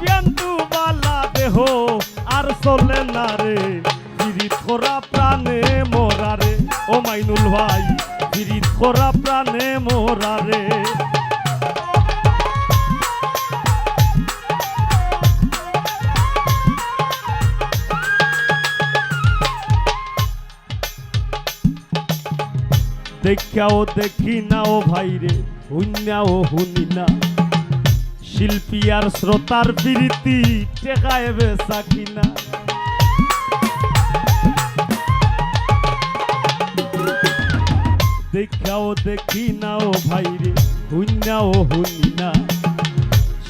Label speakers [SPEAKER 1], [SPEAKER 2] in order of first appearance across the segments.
[SPEAKER 1] বিয়ান্তু বালা দেহ, আর চলে না রে। পিরিত করা প্রাণে মোরা রে। ও মাইনুল ভাই পিরিত করা প্রাণে মোরা দেখাও দেখি না ও ভাইরে হুন্যাও হুনি না। শিল্পী আর শ্রোতার প্রীতি টেকায় বেচা কিনা। দেখাও দেখি না ও ভাইরে হুনি না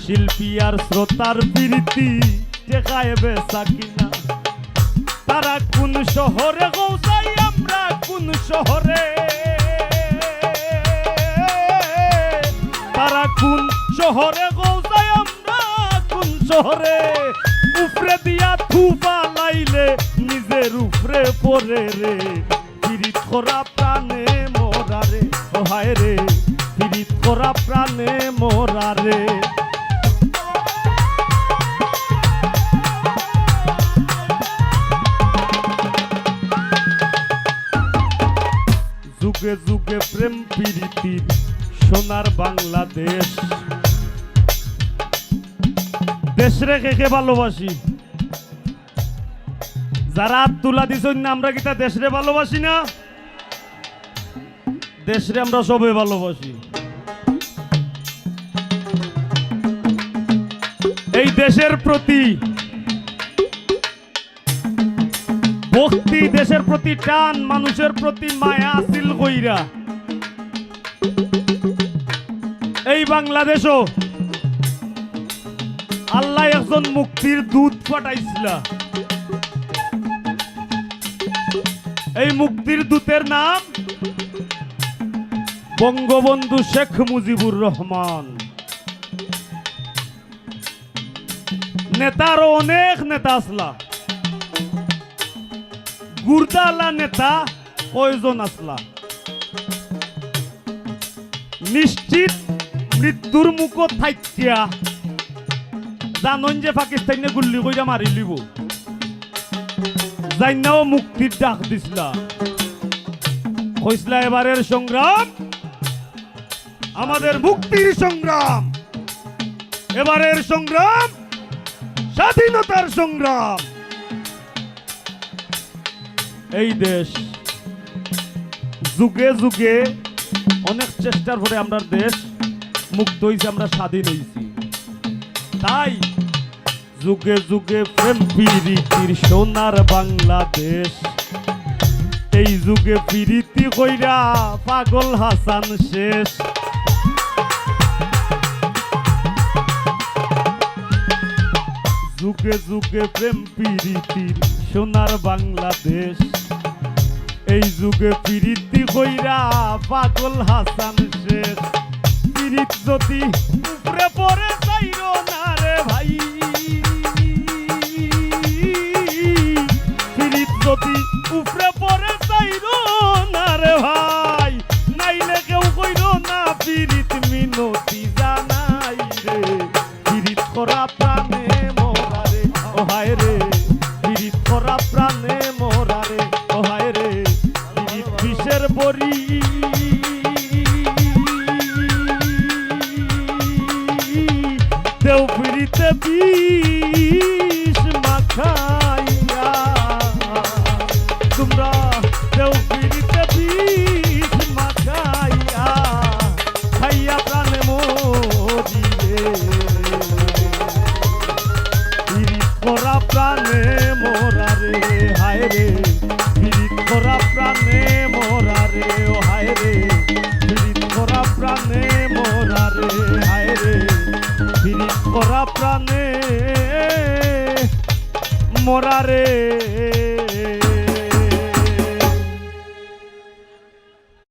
[SPEAKER 1] শিল্পী আর শ্রোতার প্রীতি টেকায় বেচা কিনা। তারা কোন শহরে গৌসাই, আমরা কোন শহরে? তারা কোন শহরে কোন শহরে উপরে দিয়া থুপা লাইলে নিজের উপরে পরে রে। পিরিত করা প্রাণে মোরা রে, ও হায় রে পিরিত করা প্রাণে মোরা রে। যুগে যুগে প্রেম প্রীতির সোনার বাংলাদেশ। দেশ রেখে কে ভালোবাসি? যারা তুলা না আমরা কি তা দেশরে ভালোবাসি না? দেশরে আমরা সবে ভালোবাসি। এই দেশের প্রতি ভক্তি, দেশের প্রতি টান, মানুষের প্রতি মায়া আসিল কইরা। এই বাংলাদেশও আল্লাহ একজন মুক্তির দুধ পাঠাইছিলা। এই মুক্তির দূতের নাম বঙ্গবন্ধু শেখ মুজিবুর রহমান। নেতারও অনেক নেতা আসলা। গুরদালা নেতা কয়জন আসলা? নিশ্চিত মৃত্যুর মুখ থাইকিয়া জানন যে পাকিস্তানে গুল্লি কইরা মারি লিব। জাইনাও মুক্তির ডাক দিছিলা কইসলা এবারের সংগ্রাম, আমাদের মুক্তির সংগ্রাম। এবারের সংগ্রাম, স্বাধীনতার সংগ্রাম। এই দেশ যুগে যুগে অনেক চেষ্টার পরে আমরা দেশ মুক্ত হয়েছে আমরা স্বাধীন হয়েছি তাই যুগে যুগে প্রেম প্রীতির সোনার বাংলাদেশ। এই যুগে প্রীতি কইরা পাগল হাসান শেষ। যুগে যুগে প্রেম প্রীতির সোনার বাংলাদেশ। এই যুগে প্রীতি কইরা পাগল হাসান শেষ। প্রীত যদি উপরে পড়ে যাইরো না প্রীত মিনতি জানাই রে। প্রীত করা প্রাণে মোরা রে। ও হায় রে। প্রীত করা প্রাণে মোরা রে। ও রে। প্রীত বিষের বড়ি। দেও পিড়িতে বিষ মাখাইয়া পিরিত করা প্রাণে মোরা রে